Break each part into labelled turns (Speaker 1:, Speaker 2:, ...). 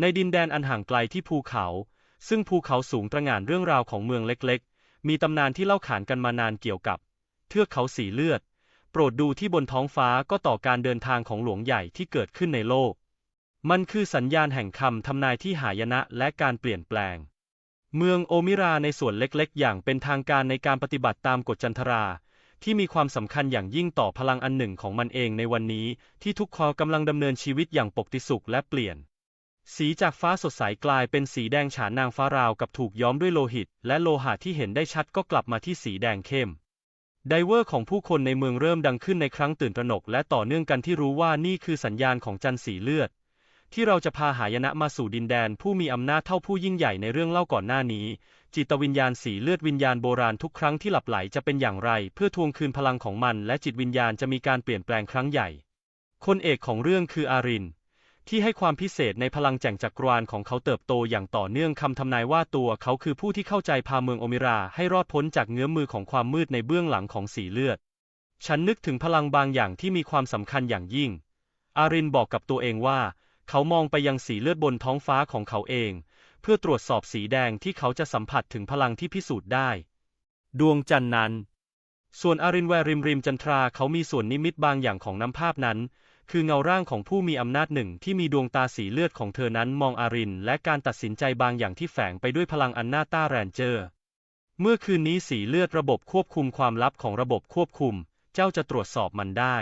Speaker 1: ในดินแดนอันห่างไกลที่ภูเขา ซึ่งภูเขาสูงตระหง่านเรื่องราวของเมืองเล็กๆ มีตำนานที่เล่าขานกันมานานเกี่ยวกับ เทือกเขาสีเลือด โปรดดูที่บนท้องฟ้าก็ต่อการเดินทางของหลวงใหญ่ที่เกิดขึ้นในโลก มันคือสัญญาณแห่งคำทำนายที่หายนะและการเปลี่ยนแปลง เมืองโอมิราในส่วนเล็กๆ อย่างเป็นทางการในการปฏิบัติตามกฎจันทราที่มีความสำคัญอย่างยิ่งต่อพลังอันหนึ่งของมันเองในวันนี้ ที่ทุกคอกำลังดำเนินชีวิตอย่างปกติสุขและเปลี่ยน สีจากฟ้าสดใสกลายเป็นสีแดงฉานนางฟ้าราวกับถูกย้อมด้วยโลหิต และโลหะที่เห็นได้ชัดก็กลับมาที่สีแดงเข้ม ไดเวอร์ของผู้คนในเมืองเริ่มดังขึ้นในครั้งตื่นตระหนก และต่อเนื่องกันที่รู้ว่านี่คือสัญญาณของจันทร์สีเลือด ที่เราจะพาหายนะมาสู่ดินแดนผู้มีอำนาจเท่าผู้ยิ่งใหญ่ในเรื่องเล่าก่อนหน้านี้ จิตวิญญาณสีเลือดวิญญาณโบราณทุกครั้งที่หลับไหลจะเป็นอย่างไร เพื่อทวงคืนพลังของมัน และจิตวิญญาณจะมีการเปลี่ยนแปลงครั้งใหญ่ คนเอกของเรื่องคืออาริน ที่ให้ความพิเศษในพลังแจ่งจักรวาลของเขาเติบโตอย่างต่อเนื่องคำทำนายว่าตัวเขาคือผู้ที่เข้าใจพาเมืองโอมิราให้รอดพ้นจากเงื้อมมือของความมืดในเบื้องหลังของสีเลือด ฉันนึกถึงพลังบางอย่างที่มีความสำคัญอย่างยิ่ง อารินบอกกับตัวเองว่า เขามองไปยังสีเลือดบนท้องฟ้าของเขาเอง เพื่อตรวจสอบสีแดงที่เขาจะสัมผัสถึงพลังที่พิสูจน์ได้ ดวงจันทร์นั้น ส่วนอารินแวริมริมจันทราเขามีส่วนนิมิตบางอย่างของน้ำภาพนั้น คือเงาร่างของผู้มีอำนาจหนึ่งที่มีดวงตาสีเลือดของเธอนั้นมองอารินและการตัดสินใจบางอย่างที่แฝงไปด้วยพลังอันน่าต้าแรนเจอร์ เมื่อคืนนี้สีเลือดระบบควบคุมความลับของระบบควบคุม เจ้าจะตรวจสอบมันได้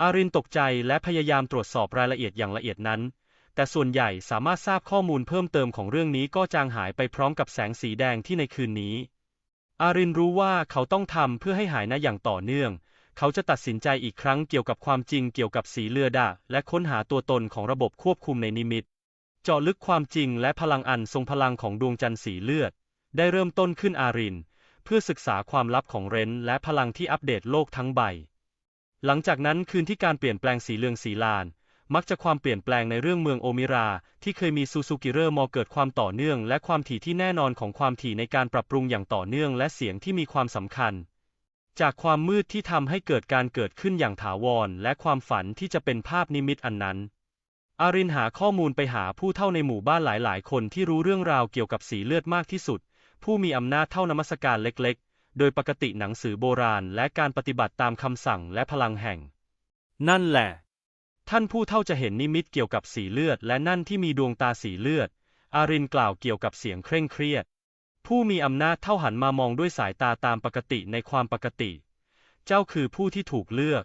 Speaker 1: อารินตกใจและพยายามตรวจสอบรายละเอียดอย่างละเอียดนั้น แต่ส่วนใหญ่สามารถทราบข้อมูลเพิ่มเติมของเรื่องนี้ก็จางหายไปพร้อมกับแสงสีแดงที่ในคืนนี้ อารินรู้ว่าเขาต้องทำเพื่อให้หายนะอย่างต่อเนื่อง เขาจะตัดสินใจอีกครั้งเกี่ยวกับความจริงเกี่ยวกับสีเลือดและค้นหาตัวตนของระบบควบคุมในนิมิต เจาะลึกความจริงและพลังอันทรงพลังของดวงจันทร์สีเลือด ได้เริ่มต้นขึ้นอาริน เพื่อศึกษาความลับของเรนและพลังที่อัปเดตโลกทั้งใบ หลังจากนั้นคืนที่การเปลี่ยนแปลงสีเลืองสีลาน มักจะความเปลี่ยนแปลงในเรื่องเมืองโอมิรา ที่เคยมีซูซูกิเรอร์มอเกิดความต่อเนื่อง และความถี่ที่แน่นอนของความถี่ในการปรับปรุงอย่างต่อเนื่อง และเสียงที่มีความสำคัญ จากความมืดที่ทำให้เกิดการเกิดขึ้นอย่างถาวร และความฝันที่จะเป็นภาพนิมิตอันนั้น อารินหาข้อมูลไปหาผู้เท่าในหมู่บ้านหลายๆ คนที่รู้เรื่องราวเกี่ยวกับสีเลือดมากที่สุด ผู้มีอำนาจเท่านมัสการเล็กๆ โดยปกติหนังสือโบราณ และการปฏิบัติตามคำสั่งและพลังแห่ง นั่นแหละ ท่านผู้เท่าจะเห็นนิมิตเกี่ยวกับสีเลือด และนั่นที่มีดวงตาสีเลือด อารินกล่าวเกี่ยวกับเสียงเคร่งเครียด ผู้มีอำนาจเท่าหันมามองด้วยสายตาตามปกติในความปกติ เจ้าคือผู้ที่ถูกเลือก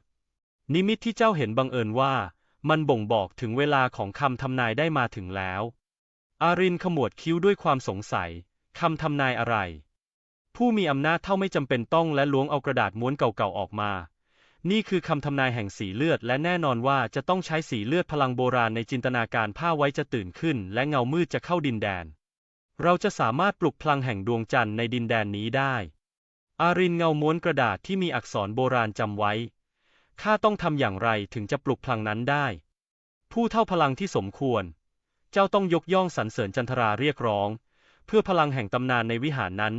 Speaker 1: นิมิตที่เจ้าเห็นบังเอิญว่า มันบ่งบอกถึงเวลาของคำทำนายได้มาถึงแล้ว อารินขมวดคิ้วด้วยความสงสัย คำทำนายอะไร ผู้มีอำนาจเท่าไม่จำเป็นต้องและล้วงเอากระดาษม้วนเก่าๆออกมา นี่คือคำทำนายแห่งสีเลือดและแน่นอนว่าจะต้องใช้สีเลือดพลังโบราณในจินตนาการผ้าไว้จะตื่นขึ้น และเงามืดจะเข้าดินแดน เราจะสามารถปลุกพลังแห่งดวงจันทร์ในดินแดนนี้ได้ อารินเงาม้วนกระดาษที่มีอักษรโบราณจำไว้ ข้าต้องทำอย่างไรถึงจะปลุกพลังนั้นได้ ผู้เท่าพลังที่สมควร เจ้าต้องยกย่องสรรเสริญจันทราเรียกร้อง เพื่อพลังแห่งตำนานในวิหารนั้น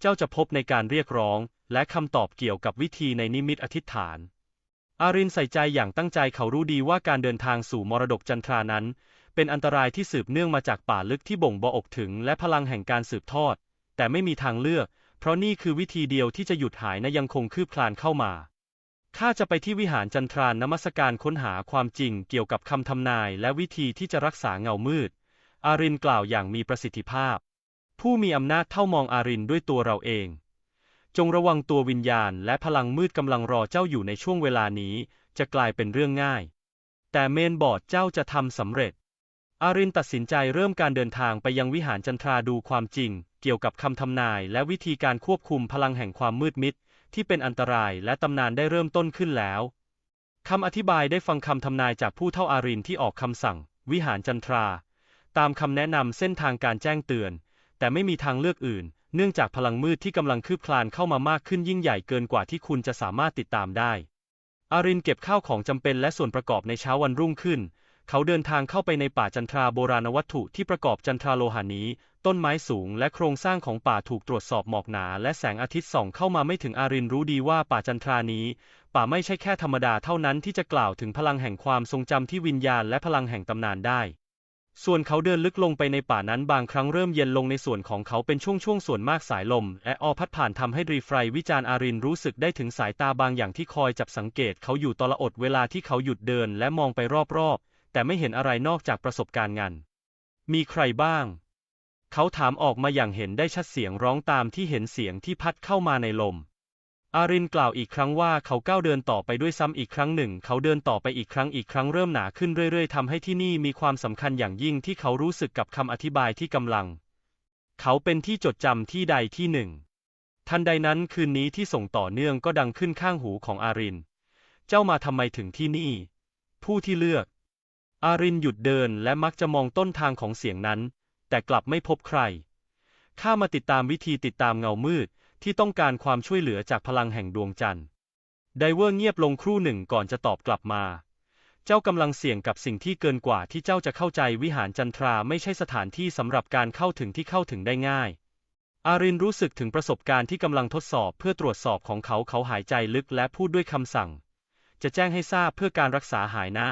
Speaker 1: เจ้าจะพบในการเรียกร้อง และคำตอบเกี่ยวกับวิธีในนิมิตอธิษฐานอารินใส่ใจอย่างตั้งใจเขารู้ดีว่าการเดินทางสู่มรดกจันทรานั้น เป็นอันตรายที่สืบเนื่องมาจากป่าลึกที่บ่งบอกถึงและพลังแห่งการสืบทอด แต่ไม่มีทางเลือก เพราะนี่คือวิธีเดียวที่จะหยุดหายนะยังคงคืบคลานเข้ามาข้าจะไปที่วิหารจันทรานนมัสการค้นหาความจริงเกี่ยวกับคำทำนายและวิธีที่จะรักษาเงามืด อารินกล่าวอย่างมีประสิทธิภาพ ผู้มีอำนาจเท่ามองอารินด้วยตัวเราเอง จงระวังตัววิญญาณและพลังมืดกำลังรอเจ้าอยู่ในช่วงเวลานี้ จะกลายเป็นเรื่องง่าย แต่เมนบอร์ดเจ้าจะทำสำเร็จ อารินตัดสินใจเริ่มการเดินทางไปยังวิหารจันทราดูความจริง เกี่ยวกับคำทำนายและวิธีการควบคุมพลังแห่งความมืดมิด ที่เป็นอันตรายและตำนานได้เริ่มต้นขึ้นแล้วคำอธิบายได้ฟังคำทำนายจากผู้เท่าอารินที่ออกคำสั่ง วิหารจันทรา ตามคำแนะนำเส้นทางการแจ้งเตือน แต่ไม่มีทางเลือกอื่น เนื่องจากพลังมืดที่กำลังคืบคลานเข้ามามากขึ้นยิ่งใหญ่เกินกว่าที่คุณจะสามารถติดตามได้อารินเก็บข้าวของจำเป็นและส่วนประกอบในเช้าวันรุ่งขึ้น เขาเดินทางเข้าไปในป่าจันทราโบราณวัตถุที่ประกอบจันทราโลหานี้ ต้นไม้สูงและโครงสร้างของป่าถูกตรวจสอบหมอกหนาและแสงอาทิตย์ส่องเข้ามาไม่ถึงอารินรู้ดีว่าป่าจันทรานี้ ป่าไม่ใช่แค่ธรรมดาเท่านั้นที่จะกล่าวถึงพลังแห่งความทรงจำที่วิญญาณและพลังแห่งตำนานได้ส่วนเขาเดินลึกลงไปในป่านั้นบางครั้งเริ่มเย็นลงในส่วนของเขาเป็นช่วงๆส่วนมากสายลม และออพัดผ่านทำให้รีไฟวิจารณ์อารินรู้สึกได้ถึงสายตาบางอย่างที่คอยจับสังเกตเขาอยู่ตลอดเวลาที่เขาหยุดเดินและมองไปรอบๆ แต่ไม่เห็นอะไรนอกจากประสบการณ์งาน มีใครบ้าง เขาถามออกมาอย่างเห็นได้ชัดเสียงร้องตามที่เห็นเสียงที่พัดเข้ามาในลม อารินกล่าวอีกครั้งว่าเขาก้าวเดินต่อไปด้วยซ้ำอีกครั้งหนึ่ง เขาเดินต่อไปอีกครั้งอีกครั้งเริ่มหนาขึ้นเรื่อยๆทำให้ที่นี่มีความสำคัญอย่างยิ่งที่เขารู้สึกกับคำอธิบายที่กำลัง เขาเป็นที่จดจำที่ใดที่หนึ่ง ทันใดนั้นคืนนี้ที่ส่งต่อเนื่องก็ดังขึ้นข้างหูของอาริน เจ้ามาทำไมถึงที่นี่ ผู้ที่เลือก อารินหยุดเดินและมักจะมองต้นทางของเสียงนั้น แต่กลับไม่พบใคร ข้ามาติดตามวิธีติดตามเงามืดที่ต้องการความช่วยเหลือจากพลังแห่งดวงจันทร์ ไดเวอร์เงียบลงครู่หนึ่งก่อนจะตอบกลับมา เจ้ากำลังเสี่ยงกับสิ่งที่เกินกว่าที่เจ้าจะเข้าใจวิหารจันทราไม่ใช่สถานที่สำหรับการเข้าถึงที่เข้าถึงได้ง่าย อารินรู้สึกถึงประสบการณ์ที่กำลังทดสอบเพื่อตรวจสอบของเขาเขาหายใจลึกและพูดด้วยคำสั่ง จะแจ้งให้ทราบเพื่อการรักษาหายนะ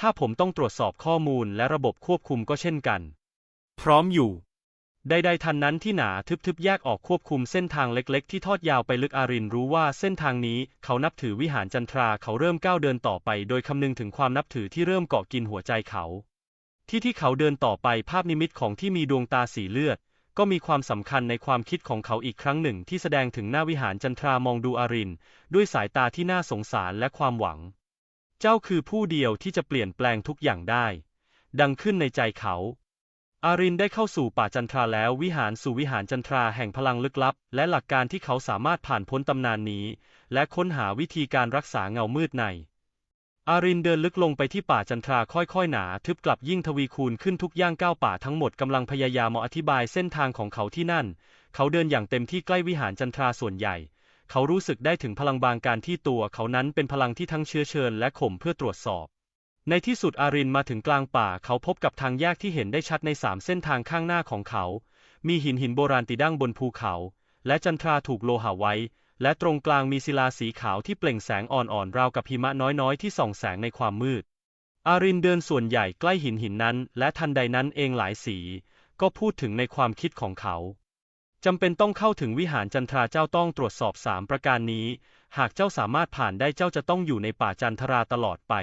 Speaker 1: ถ้าผมต้องตรวจสอบข้อมูลและระบบควบคุมก็เช่นกัน พร้อมอยู่ ใดๆทันนั้นที่หนาทึบๆแยกออกควบคุมเส้นทางเล็กๆ ที่ทอดยาวไปลึกอารินรู้ว่าเส้นทางนี้เขานับถือวิหารจันทราเขาเริ่มก้าวเดินต่อไป โดยคำนึงถึงความนับถือที่เริ่มเกาะกินหัวใจเขา ที่ที่เขาเดินต่อไปภาพนิมิตของที่มีดวงตาสีเลือด ก็มีความสำคัญในความคิดของเขาอีกครั้งหนึ่งที่แสดงถึงหน้าวิหารจันทรามองดูอาริน ด้วยสายตาที่น่าสงสารและความหวัง เจ้าคือผู้เดียวที่จะเปลี่ยนแปลงทุกอย่างได้ ดังขึ้นในใจเขา อารินได้เข้าสู่ป่าจันทราแล้ววิหารสู่วิหารจันทราแห่งพลังลึกลับ และหลักการที่เขาสามารถผ่านพ้นตำนานนี้ และค้นหาวิธีการรักษาเงามืดใน อารินเดินลึกลงไปที่ป่าจันทราค่อยๆหนาทึบกลับยิ่งทวีคูณขึ้นทุกย่างก้าวป่าทั้งหมดกำลังพยายามอธิบายเส้นทางของเขาที่นั่น เขาเดินอย่างเต็มที่ใกล้วิหารจันทราส่วนใหญ่ เขารู้สึกได้ถึงพลังบางการที่ตัวเขานั้นเป็นพลังที่ทั้งเชื้อเชิญและข่มเพื่อตรวจสอบ ในที่สุดอารินมาถึงกลางป่าเขาพบกับทางแยกที่เห็นได้ชัดในสามเส้นทางข้างหน้าของเขา มีหินหินโบราณติดตั้งบนภูเขา และจันทราถูกโลหะไว้ และตรงกลางมีศิลาสีขาวที่เปล่งแสงอ่อนๆราวกับหิมะน้อยๆที่ส่องแสงในความมืด อารินเดินส่วนใหญ่ใกล้หินหินนั้น และทันใดนั้นเองหลายสี ก็พูดถึงในความคิดของเขา จำเป็นต้องเข้าถึงวิหารจันทราเจ้าต้องตรวจสอบสามประการนี้ หากเจ้าสามารถผ่านได้เจ้าจะต้องอยู่ในป่าจันทราตลอดไป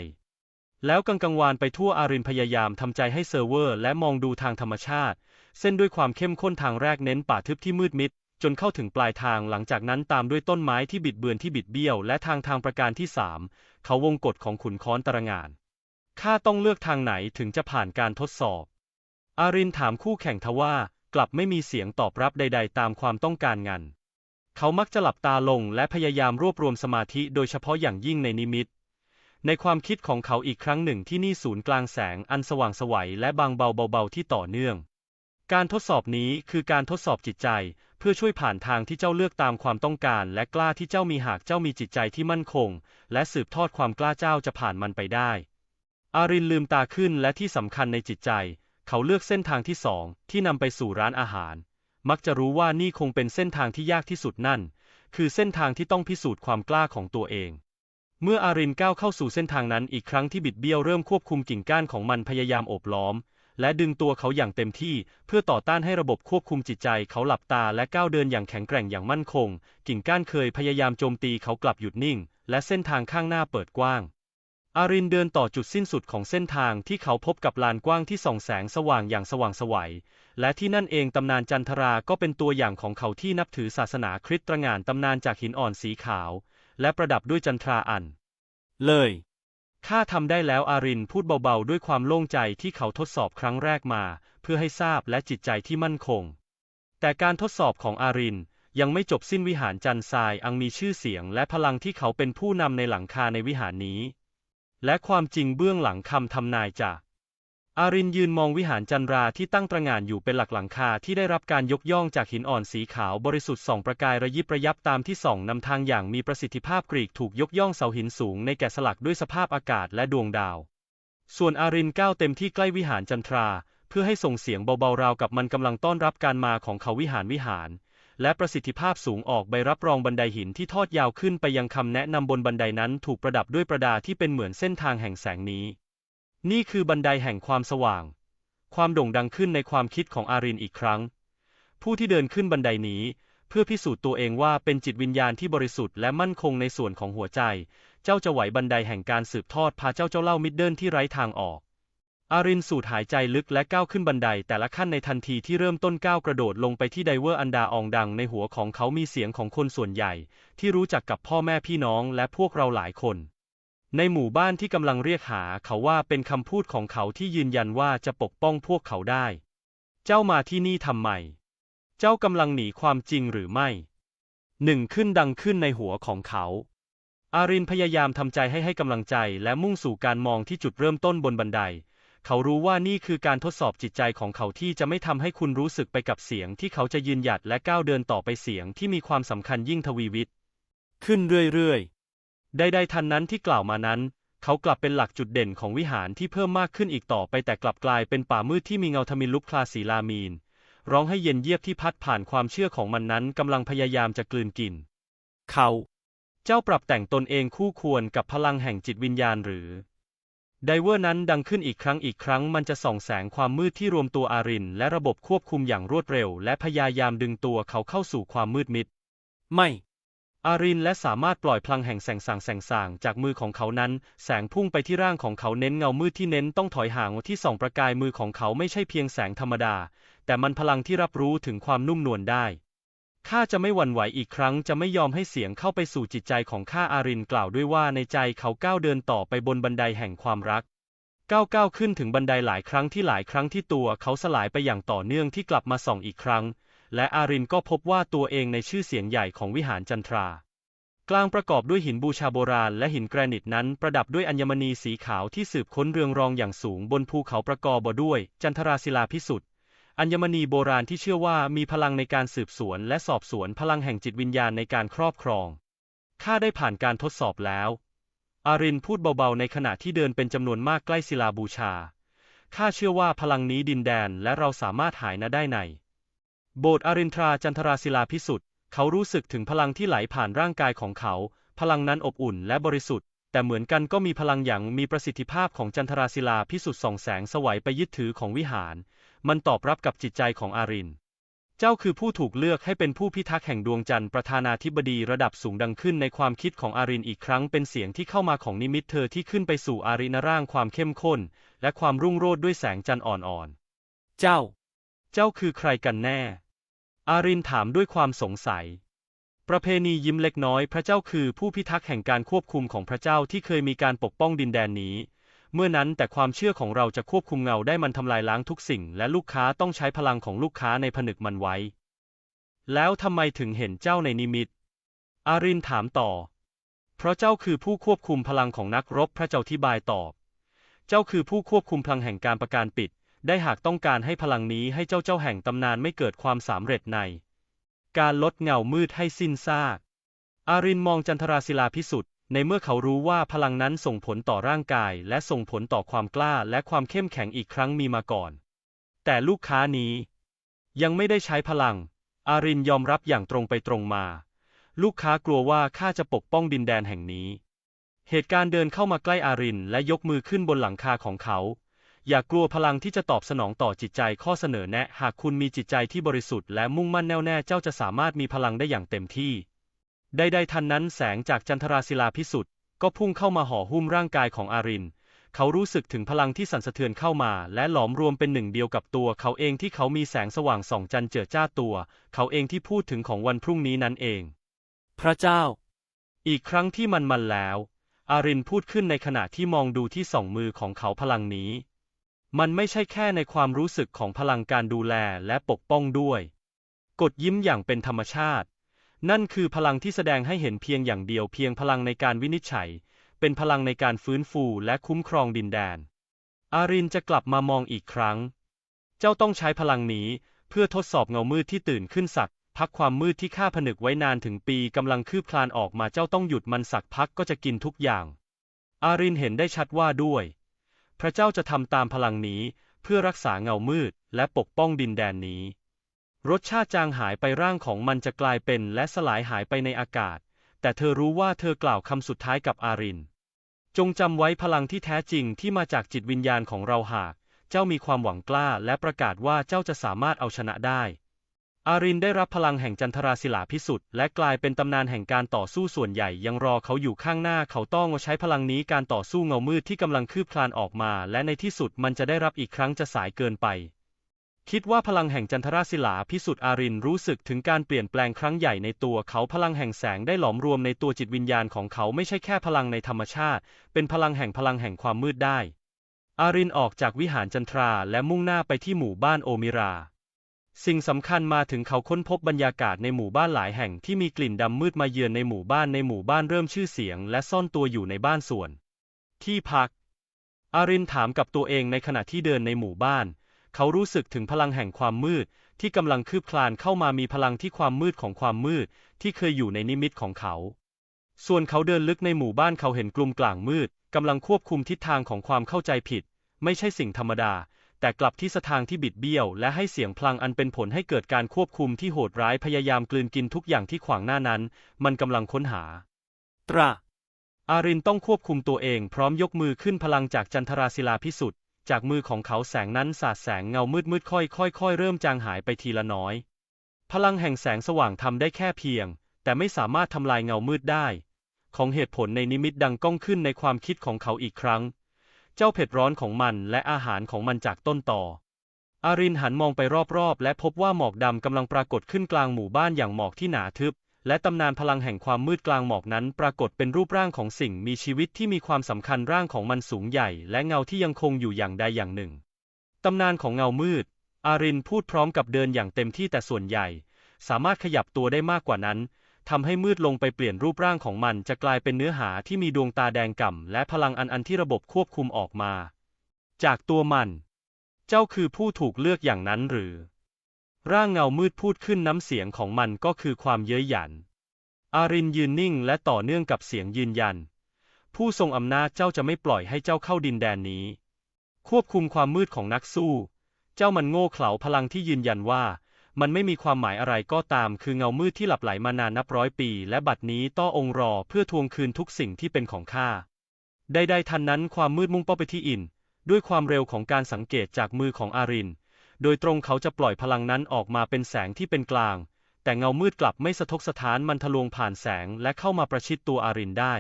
Speaker 1: แล้วกังกังวานไปทั่วอารินพยายามทำใจให้เซิร์ฟเวอร์ และมองดูทางธรรมชาติ เส้นด้วยความเข้มข้นทางแรกเน้นป่าทึบที่มืดมิด จนเข้าถึงปลายทางหลังจากนั้นตามด้วยต้นไม้ที่บิดเบือนที่บิดเบี้ยว และทางทางประการที่สามเขาวงกฎของขุนค้อนตระงานข้าต้องเลือกทางไหนถึงจะผ่านการทดสอบ อารินถามคู่แข่งทว่า กลับไม่มีเสียงตอบรับใด ๆ ตามความต้องการงานเขามักจะหลับตาลงและพยายามรวบรวมสมาธิโดยเฉพาะอย่างยิ่งในนิมิต ในความคิดของเขาอีกครั้งหนึ่งที่นี่ศูนย์กลางแสงอันสว่างสวัยและบางเบาเบาๆที่ต่อเนื่อง การทดสอบนี้คือการทดสอบจิตใจ เพื่อช่วยผ่านทางที่เจ้าเลือกตามความต้องการ และกล้าที่เจ้ามีหากเจ้ามีจิตใจที่มั่นคง และสืบทอดความกล้าเจ้าจะผ่านมันไปได้อารินลืมตาขึ้นและที่สำคัญในจิตใจ เขาเลือกเส้นทางที่สองที่นำไปสู่ร้านอาหาร มักจะรู้ว่านี่คงเป็นเส้นทางที่ยากที่สุดนั่น คือเส้นทางที่ต้องพิสูจน์ความกล้าของตัวเอง เมื่ออารินก้าวเข้าสู่เส้นทางนั้นอีกครั้งที่บิดเบี้ยวเริ่มควบคุมกิ่งก้านของมันพยายามโอบล้อม และดึงตัวเขาอย่างเต็มที่ เพื่อต่อต้านให้ระบบควบคุมจิตใจเขาหลับตาและก้าวเดินอย่างแข็งแกร่งอย่างมั่นคง กิ่งก้านเคยพยายามโจมตีเขากลับหยุดนิ่ง และเส้นทางข้างหน้าเปิดกว้าง อารินเดินต่อจุดสิ้นสุดของเส้นทางที่เขาพบกับลานกว้างที่ส่องแสงสว่างอย่างสว่างไสวัย และที่นั่นเองตำนานจันทราก็เป็นตัวอย่างของเขาที่นับถือศาสนาคริสต์ตระหง่านตำนานจากหินอ่อนสีขาว และประดับด้วยจันทราอัน เลยข้าทำได้แล้วอารินพูดเบาๆ ด้วยความโล่งใจที่เขาทดสอบครั้งแรกมา เพื่อให้ทราบและจิตใจที่มั่นคง แต่การทดสอบของอารินยังไม่จบสิ้นวิหารจันทรายอังมีชื่อเสียงและพลังที่เขาเป็นผู้นำในหลังคาในวิหารนี้ และความจริงเบื้องหลังคำทำนายจากอารินยืนมองวิหารจันราที่ตั้งตระหง่านอยู่เป็นหลักหลังคาที่ได้รับการยกย่องจากหินอ่อนสีขาวบริสุทธิ์ส่องประกายระยิบระยับตามที่ส่องนำทางอย่างมีประสิทธิภาพกรีกถูกยกย่องเสาหินสูงในแกะสลักด้วยสภาพอากาศและดวงดาว ส่วนอารินก้าวเต็มที่ใกล้วิหารจันทรา เพื่อให้ส่งเสียงเบาๆราวกับมันกำลังต้อนรับการมาของเขาวิหารวิหาร และประสิทธิภาพสูงออกใบรับรองบันไดหินที่ทอดยาวขึ้นไปยังคำแนะนำบนบันไดนั้นถูกประดับด้วยประดาที่เป็นเหมือนเส้นทางแห่งแสงนี้ นี่คือบันไดแห่งความสว่าง ความโด่งดังขึ้นในความคิดของอารินอีกครั้ง ผู้ที่เดินขึ้นบันไดนี้เพื่อพิสูจน์ตัวเองว่าเป็นจิตวิญญาณที่บริสุทธิ์และมั่นคงในส่วนของหัวใจ เจ้าจะไหวบันไดแห่งการสืบทอดพาเจ้าเจ้าเล่ามิดเดิลที่ไร้ทางออก อารินสูดหายใจลึกและก้าวขึ้นบันไดแต่ละขั้นในทันทีที่เริ่มต้นก้าวกระโดดลงไปที่ไดเวอร์อันดาอองดังในหัวของเขามีเสียงของคนส่วนใหญ่ ที่รู้จักกับพ่อแม่พี่น้องและพวกเราหลายคน ในหมู่บ้านที่กำลังเรียกหาเขาว่าเป็นคำพูดของเขาที่ยืนยันว่าจะปกป้องพวกเขาได้ เจ้ามาที่นี่ทำไม เจ้ากำลังหนีความจริงหรือไม่ หนึ่งขึ้นดังขึ้นในหัวของเขาอารินพยายามทำใจให้ให้กำลังใจและมุ่งสู่การมองที่จุดเริ่มต้นบนบันได เขารู้ว่านี่คือการทดสอบจิตใจของเขาที่จะไม่ทำให้คุณรู้สึกไปกับเสียงที่เขาจะยืนหยัดและก้าวเดินต่อไปเสียงที่มีความสำคัญยิ่งทวีวิตขึ้นเรื่อยๆใดๆทันนั้นที่กล่าวมานั้น เขากลับเป็นหลักจุดเด่นของวิหารที่เพิ่มมากขึ้นอีกต่อไปแต่กลับกลายเป็นป่ามืดที่มีเงาทมินลุกคลาสีลามีน ร้องให้เย็นเยียบที่พัดผ่านความเชื่อของมันนั้นกำลังพยายามจะกลืนกิน เขา เจ้าปรับแต่งตนเองคู่ควรกับพลังแห่งจิตวิญญาณหรือ ไดเวอร์นั้นดังขึ้นอีกครั้งอีกครั้งมันจะส่องแสงความมืดที่รวมตัวอารินและระบบควบคุมอย่างรวดเร็ว และพยายามดึงตัวเขาเข้าสู่ความมืดมิด ไม่ อารินและสามารถปล่อยพลังแห่งแสงสางแสงสางจากมือของเขานั้น แสงพุ่งไปที่ร่างของเขาเน้นเงามืดที่เน้นต้องถอยห่างที่ส่องประกายมือของเขาไม่ใช่เพียงแสงธรรมดา แต่มันพลังที่รับรู้ถึงความนุ่มนวลได้ ข้าจะไม่หวั่นไหวอีกครั้งจะไม่ยอมให้เสียงเข้าไปสู่จิตใจของข้าอารินกล่าวด้วยว่าในใจเขาก้าวเดินต่อไปบนบันไดแห่งความรักก้าวก้าวขึ้นถึงบันไดหลายครั้งที่หลายครั้งที่ตัวเขาสลายไปอย่างต่อเนื่องที่กลับมาส่องอีกครั้ง และอารินก็พบว่าตัวเองในชื่อเสียงใหญ่ของวิหารจันทรา กลางประกอบด้วยหินบูชาโบราณและหินแกรนิตนั้นประดับด้วยอัญมณีสีขาวที่สืบค้นเรืองรองอย่างสูงบนภูเขาประกอบด้วยจันทราศิลาพิสุทธิ์ อัญมณีโบราณที่เชื่อว่ามีพลังในการสืบสวนและสอบสวนพลังแห่งจิตวิญญาณในการครอบครอง ข้าได้ผ่านการทดสอบแล้ว อารินพูดเบาๆในขณะที่เดินเป็นจำนวนมากใกล้ศิลาบูชา ข้าเชื่อว่าพลังนี้ดินแดนและเราสามารถหายนะได้ใน โบสถ์อารินทราจันทราศิลาพิสุทธิ์เขารู้สึกถึงพลังที่ไหลผ่านร่างกายของเขา พลังนั้นอบอุ่นและบริสุทธิ์ แต่เหมือนกันก็มีพลังอย่างมีประสิทธิภาพของจันทราศิลาพิสุทธิ์ส่องแสงสวัยไปยึดถือของวิหาร มันตอบรับกับจิตใจของอาริน เจ้าคือผู้ถูกเลือกให้เป็นผู้พิทักษ์แห่งดวงจันทร์ประธานาธิบดีระดับสูงดังขึ้นในความคิดของอารินอีกครั้งเป็นเสียงที่เข้ามาของนิมิตเธอที่ขึ้นไปสู่อารินร่างความเข้มข้น และความรุ่งโรจน์ด้วยแสงจันทร์อ่อนๆ เจ้า เจ้าคือใครกันแน่ อารินถามด้วยความสงสัยประเพณียิ้มเล็กน้อยพระเจ้าคือผู้พิทักษ์แห่งการควบคุมของพระเจ้าที่เคยมีการปกป้องดินแดนนี้ เมื่อนั้นแต่ความเชื่อของเราจะควบคุมเงาได้มันทำลายล้างทุกสิ่ง และลูกค้าต้องใช้พลังของลูกค้าในผนึกมันไว้ แล้วทำไมถึงเห็นเจ้าในนิมิต อารินถามต่อ เพราะเจ้าคือผู้ควบคุมพลังของนักรบพระเจ้าที่บายตอบ เจ้าคือผู้ควบคุมพลังแห่งการประการปิด ได้หากต้องการให้พลังนี้ให้เจ้าเจ้าแห่งตำนานไม่เกิดความสำเร็จใน การลดเงามืดให้สิ้นซาก อารินมองจันทราศิลาพิสุทธิ ในเมื่อเขารู้ว่าพลังนั้นส่งผลต่อร่างกายและส่งผลต่อความกล้าและความเข้มแข็งอีกครั้งมีมาก่อน แต่ลูกค้านี้ ยังไม่ได้ใช้พลัง อารินยอมรับอย่างตรงไปตรงมา ลูกค้ากลัวว่าข้าจะปกป้องดินแดนแห่งนี้ เหตุการณ์เดินเข้ามาใกล้อารินและยกมือขึ้นบนหลังคาของเขา อย่ากลัวพลังที่จะตอบสนองต่อจิตใจข้อเสนอแนะ หากคุณมีจิตใจที่บริสุทธิ์และมุ่งมั่นแน่วแน่เจ้าจะสามารถมีพลังได้อย่างเต็มที่ ใดๆทันนั้นแสงจากจันทราศิลาพิสุทธิ์ก็พุ่งเข้ามาห่อหุ้มร่างกายของอาริน เขารู้สึกถึงพลังที่สั่นสะเทือนเข้ามา และหลอมรวมเป็นหนึ่งเดียวกับตัว เขาเองที่เขามีแสงสว่างส่องจันเจิดจ้าตัว เขาเองที่พูดถึงของวันพรุ่งนี้นั้นเอง พระเจ้า อีกครั้งที่มันมันแล้ว อารินพูดขึ้นในขณะที่มองดูที่สองมือของเขาพลังนี้ มันไม่ใช่แค่ในความรู้สึกของพลังการดูแลและปกป้องด้วย กดยิ้มอย่างเป็นธรรมชาติ นั่นคือพลังที่แสดงให้เห็นเพียงอย่างเดียวเพียงพลังในการวินิจฉัย เป็นพลังในการฟื้นฟูและคุ้มครองดินแดน อารินจะกลับมามองอีกครั้ง เจ้าต้องใช้พลังนี้เพื่อทดสอบเงามืดที่ตื่นขึ้นสัก พักความมืดที่ข้าผนึกไว้นานถึงปีกำลังคืบคลานออกมาเจ้าต้องหยุดมันสักพักก็จะกินทุกอย่าง อารินเห็นได้ชัดว่าด้วย พระเจ้าจะทำตามพลังนี้เพื่อรักษาเงามืดและปกป้องดินแดนนี้ รสชาติจางหายไปร่างของมันจะกลายเป็นและสลายหายไปในอากาศ แต่เธอรู้ว่าเธอกล่าวคำสุดท้ายกับอาริน จงจำไว้พลังที่แท้จริงที่มาจากจิตวิญญาณของเราหาก เจ้ามีความหวังกล้าและประกาศว่าเจ้าจะสามารถเอาชนะได้ อารินได้รับพลังแห่งจันทราศิลาพิสุทธิ์และกลายเป็นตำนานแห่งการต่อสู้ส่วนใหญ่ยังรอเขาอยู่ข้างหน้าเขาต้องใช้พลังนี้การต่อสู้เงามืดที่กำลังคืบคลานออกมา และในที่สุดมันจะได้รับอีกครั้งจะสายเกินไป คิดว่าพลังแห่งจันทราศิลาพิสุทธิ์อารินรู้สึกถึงการเปลี่ยนแปลงครั้งใหญ่ในตัวเขาพลังแห่งแสงได้หลอมรวมในตัวจิตวิญญาณของเขาไม่ใช่แค่พลังในธรรมชาติ เป็นพลังแห่งพลังแห่งความมืดได้ อารินออกจากวิหารจันทราและมุ่งหน้าไปที่หมู่บ้านโอมิรา สิ่งสำคัญมาถึงเขาค้นพบบรรยากาศในหมู่บ้านหลายแห่งที่มีกลิ่นดำมืดมาเยือนในหมู่บ้านในหมู่บ้านเริ่มชื่อเสียง และซ่อนตัวอยู่ในบ้านส่วน ที่พัก อารินถามกับตัวเองในขณะที่เดินในหมู่บ้าน เขารู้สึกถึงพลังแห่งความมืด ที่กำลังคืบคลานเข้ามามีพลังที่ความมืดของความมืด ที่เคยอยู่ในนิมิตของเขา ส่วนเขาเดินลึกในหมู่บ้านเขาเห็นกลุ่มกลางมืดกำลังควบคุมทิศทางของความเข้าใจผิด ไม่ใช่สิ่งธรรมดา แต่กลับที่สทางที่บิดเบี้ยว และให้เสียงพลังอันเป็นผลให้เกิดการควบคุมที่โหดร้ายพยายามกลืนกินทุกอย่างที่ขวางหน้านั้น มันกำลังค้นหา ตระอารินต้องควบคุมตัวเองพร้อมยกมือขึ้นพลังจากจันทราศิลาพิสุทธิ์ จากมือของเขาแสงนั้นสาดแสงเงามืดมืดค่อยค่อยค่อยเริ่มจางหายไปทีละน้อย พลังแห่งแสงสว่างทำได้แค่เพียง แต่ไม่สามารถทำลายเงามืดได้ ของเหตุผลในนิมิตดังก้องขึ้นในความคิดของเขาอีกครั้ง เจ้าเผ็ดร้อนของมันและอาหารของมันจากต้นต่อ อารินหันมองไปรอบๆ และพบว่าหมอกดำกำลังปรากฏขึ้นกลางหมู่บ้านอย่างหมอกที่หนาทึบ และตำนานพลังแห่งความมืดกลางหมอกนั้นปรากฏเป็นรูปร่างของสิ่งมีชีวิตที่มีความสำคัญร่างของมันสูงใหญ่ และเงาที่ยังคงอยู่อย่างใดอย่างหนึ่ง ตำนานของเงามืด อารินพูดพร้อมกับเดินอย่างเต็มที่แต่ส่วนใหญ่ สามารถขยับตัวได้มากกว่านั้นทำให้มืดลงไปเปลี่ยนรูปร่างของมันจะกลายเป็นเนื้อหาที่มีดวงตาแดงก่ำและพลังอันอันที่ระบบควบคุมออกมา จากตัวมัน เจ้าคือผู้ถูกเลือกอย่างนั้นหรือ ร่างเงามืดพูดขึ้นน้ำเสียงของมันก็คือความเย้ยหยัน อารินยืนนิ่งและต่อเนื่องกับเสียงยืนยัน ผู้ทรงอำนาจเจ้าจะไม่ปล่อยให้เจ้าเข้าดินแดนนี้ ควบคุมความมืดของนักสู้ เจ้ามันโง่เขลาพลังที่ยืนยันว่ามันไม่มีความหมายอะไรก็ตามคือเงามืดที่หลับไหลมานานนับร้อยปี และบัดนี้ต้อองรอเพื่อทวงคืนทุกสิ่งที่เป็นของข้าใดๆทันนั้นความมืดมุ่งเป้าไปที่อิน ด้วยความเร็วของการสังเกตจากมือของอาริน โดยตรงเขาจะปล่อยพลังนั้นออกมาเป็นแสงที่เป็นกลาง แต่เงามืดกลับไม่สะทกสถานมันทะลวงผ่านแสงและเข้ามาประชิดตัวอารินได้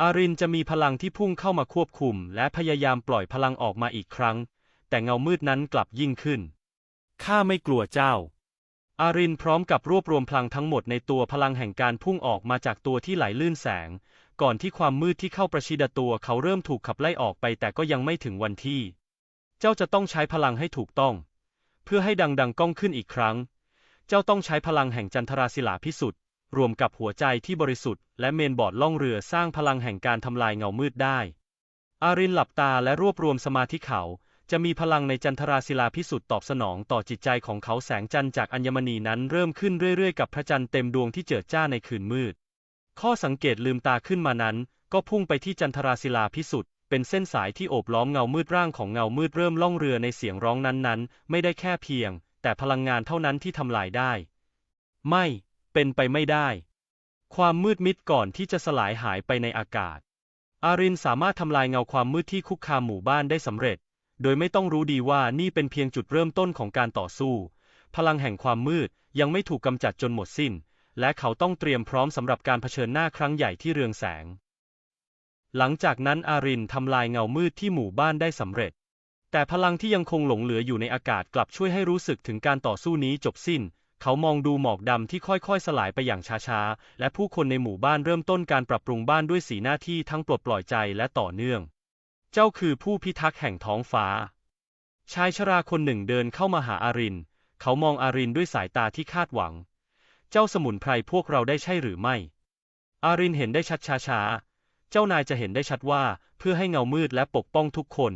Speaker 1: อารินจะมีพลังที่พุ่งเข้ามาควบคุม และพยายามปล่อยพลังออกมาอีกครั้ง แต่เงามืดนั้นกลับยิ่งขึ้น ข้าไม่กลัวเจ้า อารินพร้อมกับรวบรวมพลังทั้งหมดในตัวพลังแห่งการพุ่งออกมาจากตัวที่ไหลลื่นแสง ก่อนที่ความมืดที่เข้าประชิดตัวเขาเริ่มถูกขับไล่ออกไปแต่ก็ยังไม่ถึงวันที่ เจ้าจะต้องใช้พลังให้ถูกต้อง เพื่อให้ดังๆก้องขึ้นอีกครั้ง เจ้าต้องใช้พลังแห่งจันทราศิลาพิสุทธิ์รวมกับหัวใจที่บริสุทธิ์และเมนบอร์ดล่องเรือสร้างพลังแห่งการทำลายเงามืดได้ อารินหลับตาและรวบรวมสมาธิเขาจะมีพลังในจันทราศิลาพิสุทธิ์ตอบสนองต่อจิตใจของเขาแสงจันทร์จากอัญมณีนั้นเริ่มขึ้นเรื่อยๆกับพระจันทร์เต็มดวงที่เจิดจ้าในคืนมืด ข้อสังเกตลืมตาขึ้นมานั้น ก็พุ่งไปที่จันทราศิลาพิสุทธิ์ เป็นเส้นสายที่โอบล้อมเงามืดร่างของเงามืดเริ่มล่องเรือในเสียงร้องนั้นๆ ไม่ได้แค่เพียง แต่พลังงานเท่านั้นที่ทำลายได้ ไม่ เป็นไปไม่ได้ ความมืดมิดก่อนที่จะสลายหายไปในอากาศ อารินสามารถทำลายเงาความมืดที่คุกคามหมู่บ้านได้สำเร็จ โดยไม่ต้องรู้ดีว่านี่เป็นเพียงจุดเริ่มต้นของการต่อสู้ พลังแห่งความมืดยังไม่ถูกกำจัดจนหมดสิ้น และเขาต้องเตรียมพร้อมสำหรับการเผชิญหน้าครั้งใหญ่ที่เรืองแสง หลังจากนั้นอารินทำลายเงามืดที่หมู่บ้านได้สำเร็จ แต่พลังที่ยังคงหลงเหลืออยู่ในอากาศกลับช่วยให้รู้สึกถึงการต่อสู้นี้จบสิ้น เขามองดูหมอกดำที่ค่อยๆ สลายไปอย่างช้าๆ และผู้คนในหมู่บ้านเริ่มต้นการปรับปรุงบ้านด้วยสีหน้าที่ทั้งปลดปล่อยใจและต่อเนื่อง เจ้าคือผู้พิทักษ์แห่งท้องฟ้า ชายชราคนหนึ่งเดินเข้ามาหาอาริน เขามองอารินด้วยสายตาที่คาดหวัง เจ้าสมุนไพรพวกเราได้ใช่หรือไม่ อารินเห็นได้ชัดช้าๆ เจ้านายจะเห็นได้ชัดว่าเพื่อให้เงามืดและปกป้องทุกคน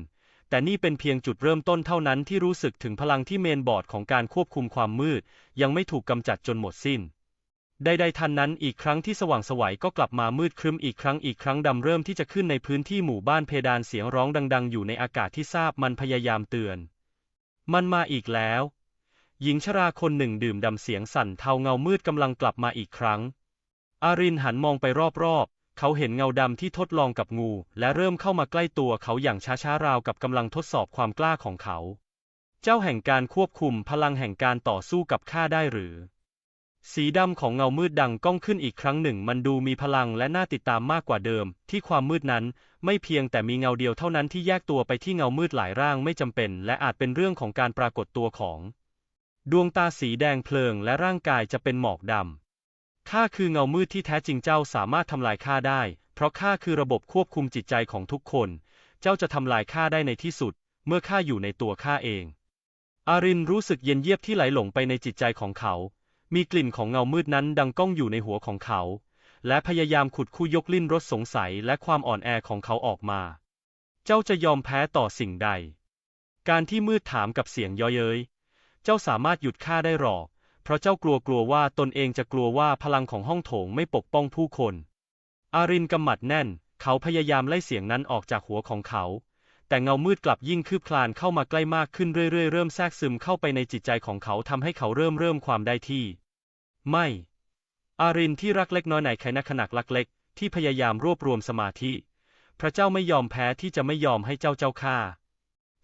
Speaker 1: แต่นี่เป็นเพียงจุดเริ่มต้นเท่านั้นที่รู้สึกถึงพลังที่เมนบอร์ดของการควบคุมความมืด ยังไม่ถูกกำจัดจนหมดสิ้นใดๆทันนั้นอีกครั้งที่สว่างสวัยก็กลับมามืดครึ้มอีกครั้งอีกครั้งดำเริ่มที่จะขึ้นในพื้นที่หมู่บ้านเพดานเสียงร้องดัง ๆ อยู่ในอากาศที่ทราบมันพยายามเตือน มันมาอีกแล้ว หญิงชราคนหนึ่งดื่มดำเสียงสั่นเทาเงามืดกำลังกลับมาอีกครั้ง อารินหันมองไปรอบๆ เขาเห็นเงาดำที่ทดลองกับงู และเริ่มเข้ามาใกล้ตัวเขาอย่างช้าๆราวกับกำลังทดสอบความกล้าของเขา เจ้าแห่งการควบคุมพลังแห่งการต่อสู้กับข้าได้หรือ สีดำของเงามืดดังก้องขึ้นอีกครั้งหนึ่ง มันดูมีพลังและน่าติดตามมากกว่าเดิม ที่ความมืดนั้น ไม่เพียงแต่มีเงาเดียวเท่านั้นที่แยกตัวไปที่เงามืดหลายร่างไม่จำเป็น และอาจเป็นเรื่องของการปรากฏตัวของ ดวงตาสีแดงเพลิงและร่างกายจะเป็นหมอกดำ ข้าคือเงามืดที่แท้จริงเจ้าสามารถทำลายข้าได้ เพราะข้าคือระบบควบคุมจิตใจของทุกคน เจ้าจะทำลายข้าได้ในที่สุด เมื่อข้าอยู่ในตัวข้าเอง อารินรู้สึกเย็นเยียบที่ไหลหลงไปในจิตใจของเขา มีกลิ่นของเงามืดนั้นดังก้องอยู่ในหัวของเขา และพยายามขุดคู่ยกลิ้นรสสงสัยและความอ่อนแอของเขาออกมา เจ้าจะยอมแพ้ต่อสิ่งใด การที่มืดถามกับเสียงย้อเย้ย เจ้าสามารถหยุดข้าได้หรอก เพราะเจ้ากลัวกลัวว่าตนเองจะกลัวว่าพลังของห้องโถงไม่ปกป้องผู้คน อารินกำหมัดแน่น เขาพยายามไล่เสียงนั้นออกจากหัวของเขา แต่เงามืดกลับยิ่งคืบคลานเข้ามาใกล้มากขึ้นเรื่อยๆ เริ่มแทรกซึมเข้าไปในจิตใจของเขาทำให้เขาเริ่มเริ่มความได้ที่ ไม่ อารินที่รักเล็กน้อยไหนใครนักขนักลักเล็ก ที่พยายามรวบรวมสมาธิ พระเจ้าไม่ยอมแพ้ที่จะไม่ยอมให้เจ้าเจ้าข้า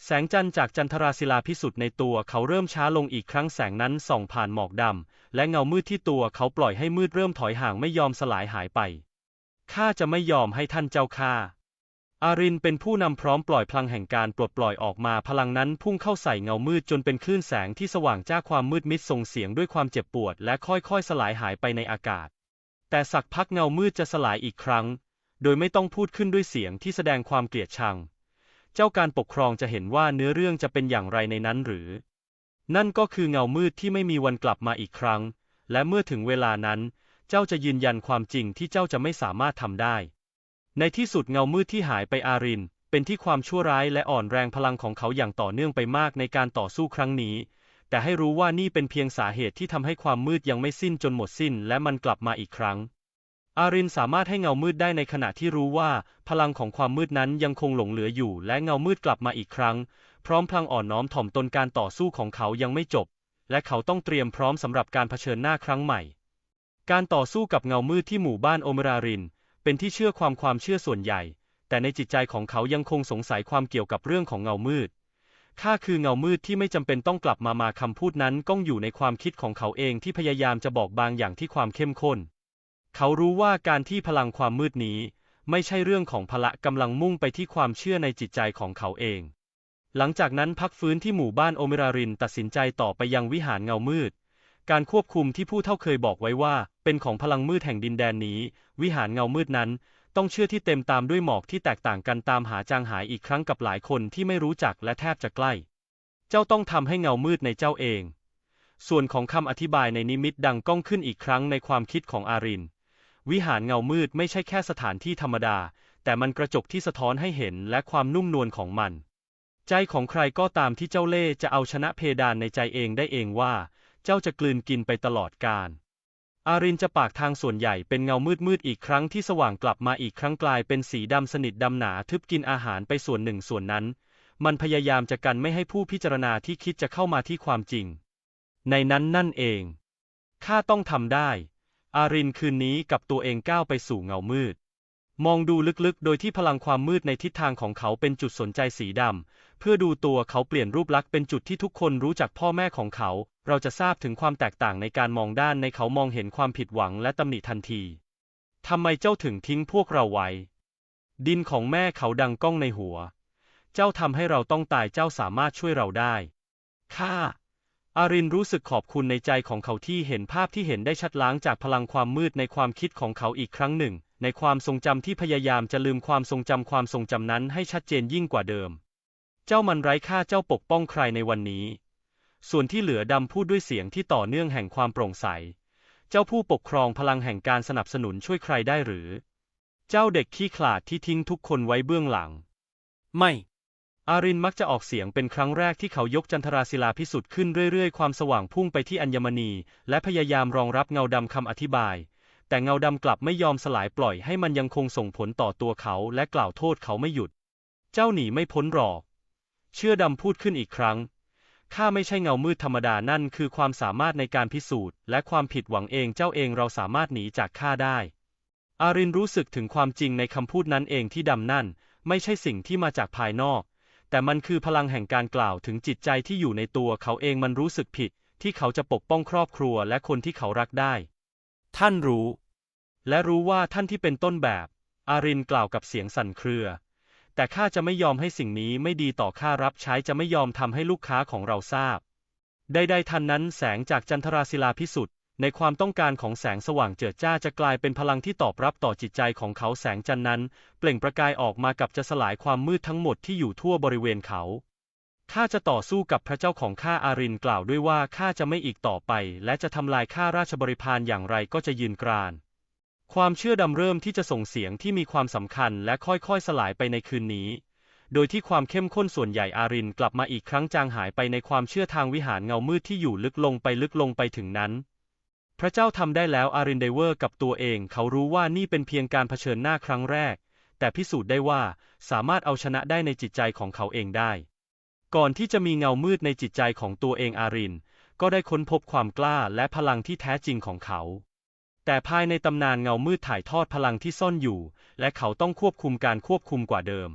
Speaker 1: แสงจันทร์จากจันทราศิลาพิสุทธิ์ในตัวเขาเริ่มช้าลงอีกครั้งแสงนั้นส่องผ่านหมอกดำ และเงามืดที่ตัวเขาปล่อยให้มืดเริ่มถอยห่างไม่ยอมสลายหายไป ข้าจะไม่ยอมให้ท่านเจ้าข้าอารินเป็นผู้นำพร้อมปล่อยพลังแห่งการปลดปล่อยออกมาพลังนั้นพุ่งเข้าใส่เงามืดจนเป็นคลื่นแสงที่สว่างจ้าความมืดมิดส่งเสียงด้วยความเจ็บปวดและค่อยๆ สลายหายไปในอากาศ แต่สักพักเงามืดจะสลายอีกครั้ง โดยไม่ต้องพูดขึ้นด้วยเสียงที่แสดงความเกลียดชัง เจ้าการปกครองจะเห็นว่าเนื้อเรื่องจะเป็นอย่างไรในนั้นหรือ นั่นก็คือเงามืดที่ไม่มีวันกลับมาอีกครั้ง และเมื่อถึงเวลานั้น เจ้าจะยืนยันความจริงที่เจ้าจะไม่สามารถทำได้ ในที่สุดเงามืดที่หายไปอาริน เป็นที่ความชั่วร้ายและอ่อนแรงพลังของเขาอย่างต่อเนื่องไปมากในการต่อสู้ครั้งนี้ แต่ให้รู้ว่านี่เป็นเพียงสาเหตุที่ทำให้ความมืดยังไม่สิ้นจนหมดสิ้น และมันกลับมาอีกครั้ง อารินสามารถให้เงามืดได้ในขณะที่รู้ว่า พลังของความมืดนั้นยังคงหลงเหลืออยู่ และเงามืดกลับมาอีกครั้ง พร้อมพลังอ่อนน้อมถ่อมตนการต่อสู้ของเขายังไม่จบ และเขาต้องเตรียมพร้อมสำหรับการเผชิญหน้าครั้งใหม่ การต่อสู้กับเงามืดที่หมู่บ้านโอเมราริน เป็นที่เชื่อความความเชื่อส่วนใหญ่ แต่ในจิตใจของเขายังคงสงสัยความเกี่ยวกับเรื่องของเงามืดข้าคือเงามืดที่ไม่จำเป็นต้องกลับมามาคำพูดนั้นก้องอยู่ในความคิดของเขาเองที่พยายามจะบอกบางอย่างที่ความเข้มข้น เขารู้ว่าการที่พลังความมืดนี้ ไม่ใช่เรื่องของพละกำลังมุ่งไปที่ความเชื่อในจิตใจของเขาเอง หลังจากนั้นพักฟื้นที่หมู่บ้านโอเมรารินตัดสินใจต่อไปยังวิหารเงามืด การควบคุมที่ผู้เท่าเคยบอกไว้ว่า เป็นของพลังมืดแห่งดินแดนนี้ วิหารเงามืดนั้น ต้องเชื่อที่เต็มตามด้วยหมอกที่แตกต่างกันตามหาจางหายอีกครั้งกับหลายคนที่ไม่รู้จักและแทบจะใกล้ เจ้าต้องทำให้เงามืดในเจ้าเอง ส่วนของคำอธิบายในนิมิตดังก้องขึ้นอีกครั้งในความคิดของอาริน วิหารเงามืดไม่ใช่แค่สถานที่ธรรมดา แต่มันกระจกที่สะท้อนให้เห็นและความนุ่มนวลของมัน ใจของใครก็ตามที่เจ้าเล่จะเอาชนะเพดานในใจเองได้เองว่า เจ้าจะกลืนกินไปตลอดกาลอารินจะปากทางส่วนใหญ่เป็นเงามืดมืดๆอีกครั้งที่สว่างกลับมาอีกครั้งกลายเป็นสีดำสนิทดำหนาทึบกินอาหารไปส่วนหนึ่งส่วนนั้น มันพยายามจะกันไม่ให้ผู้พิจารณาที่คิดจะเข้ามาที่ความจริง ในนั้นนั่นเองข้าต้องทำได้ อารินคืนนี้กับตัวเองก้าวไปสู่เงามืด มองดูลึกๆ โดยที่พลังความมืดในทิศทางของเขาเป็นจุดสนใจสีดำ เพื่อดูตัวเขาเปลี่ยนรูปลักษณ์เป็นจุดที่ทุกคนรู้จักพ่อแม่ของเขา เราจะทราบถึงความแตกต่างในการมองด้านในเขามองเห็นความผิดหวังและตำหนิทันที ทำไมเจ้าถึงทิ้งพวกเราไว้ ดินของแม่เขาดังก้องในหัว เจ้าทำให้เราต้องตายเจ้าสามารถช่วยเราได้ ข้า อารินรู้สึกขอบคุณในใจของเขาที่เห็นภาพที่เห็นได้ชัดล้างจากพลังความมืดในความคิดของเขาอีกครั้งหนึ่ง ในความทรงจำที่พยายามจะลืมความทรงจำความทรงจำนั้นให้ชัดเจนยิ่งกว่าเดิม เจ้ามันไร้ค่าเจ้าปกป้องใครในวันนี้ ส่วนที่เหลือดำพูดด้วยเสียงที่ต่อเนื่องแห่งความโปร่งใส เจ้าผู้ปกครองพลังแห่งการสนับสนุนช่วยใครได้หรือ เจ้าเด็กขี้ขลาดที่ทิ้งทุกคนไว้เบื้องหลัง ไม่ อารินมักจะออกเสียงเป็นครั้งแรกที่เขายกจันทราศิลาพิสุทธิ์ขึ้นเรื่อยๆ ความสว่างพุ่งไปที่อัญมณี และพยายามรองรับเงาดำคำอธิบาย แต่เงาดำกลับไม่ยอมสลายปล่อยให้มันยังคงส่งผลต่อตัวเขาและกล่าวโทษเขาไม่หยุด เจ้าหนีไม่พ้นหรอก เชื่อดำพูดขึ้นอีกครั้ง ข้าไม่ใช่เงามืดธรรมดานั่นคือความสามารถในการพิสูจน์ และความผิดหวังเองเจ้าเองเราสามารถหนีจากข้าได้ อารินรู้สึกถึงความจริงในคำพูดนั้นเองที่ดำนั่น ไม่ใช่สิ่งที่มาจากภายนอก แต่มันคือพลังแห่งการกล่าวถึงจิตใจที่อยู่ในตัวเขาเองมันรู้สึกผิด ที่เขาจะปกป้องครอบครัวและคนที่เขารักได้ ท่านรู้ และรู้ว่าท่านที่เป็นต้นแบบ อารินกล่าวกับเสียงสั่นเครือ แต่ข้าจะไม่ยอมให้สิ่งนี้ไม่ดีต่อข้ารับใช้จะไม่ยอมทำให้ลูกค้าของเราทราบใดๆทันนั้นแสงจากจันทราศิลาพิสุทธิ์ ในความต้องการของแสงสว่างเจิดจ้าจะกลายเป็นพลังที่ตอบรับต่อจิตใจของเขาแสงจันนั้น เปล่งประกายออกมากับจะสลายความมืดทั้งหมดที่อยู่ทั่วบริเวณเขาข้าจะต่อสู้กับพระเจ้าของข้าอารินกล่าวด้วยว่าข้าจะไม่อีกต่อไป และจะทำลายข้าราชบริพารอย่างไรก็จะยืนกราน ความเชื่อดำเริ่มที่จะส่งเสียงที่มีความสำคัญและค่อยๆสลายไปในคืนนี้ โดยที่ความเข้มข้นส่วนใหญ่อารินกลับมาอีกครั้งจางหายไปในความเชื่อทางวิหารเงามืดที่อยู่ลึกลงไปลึกลงไปถึงนั้น พระเจ้าทำได้แล้วอารินไดเวอร์กับตัวเอง เขารู้ว่านี่เป็นเพียงการเผชิญหน้าครั้งแรก แต่พิสูจน์ได้ว่าสามารถเอาชนะได้ในจิตใจของเขาเองได้ ก่อนที่จะมีเงามืดในจิตใจของตัวเองอาริน ก็ได้ค้นพบความกล้าและพลังที่แท้จริงของเขา แต่ภายในตำนานเงามืดถ่ายทอดพลังที่ซ่อนอยู่ และเขาต้องควบคุมการควบคุมกว่าเดิม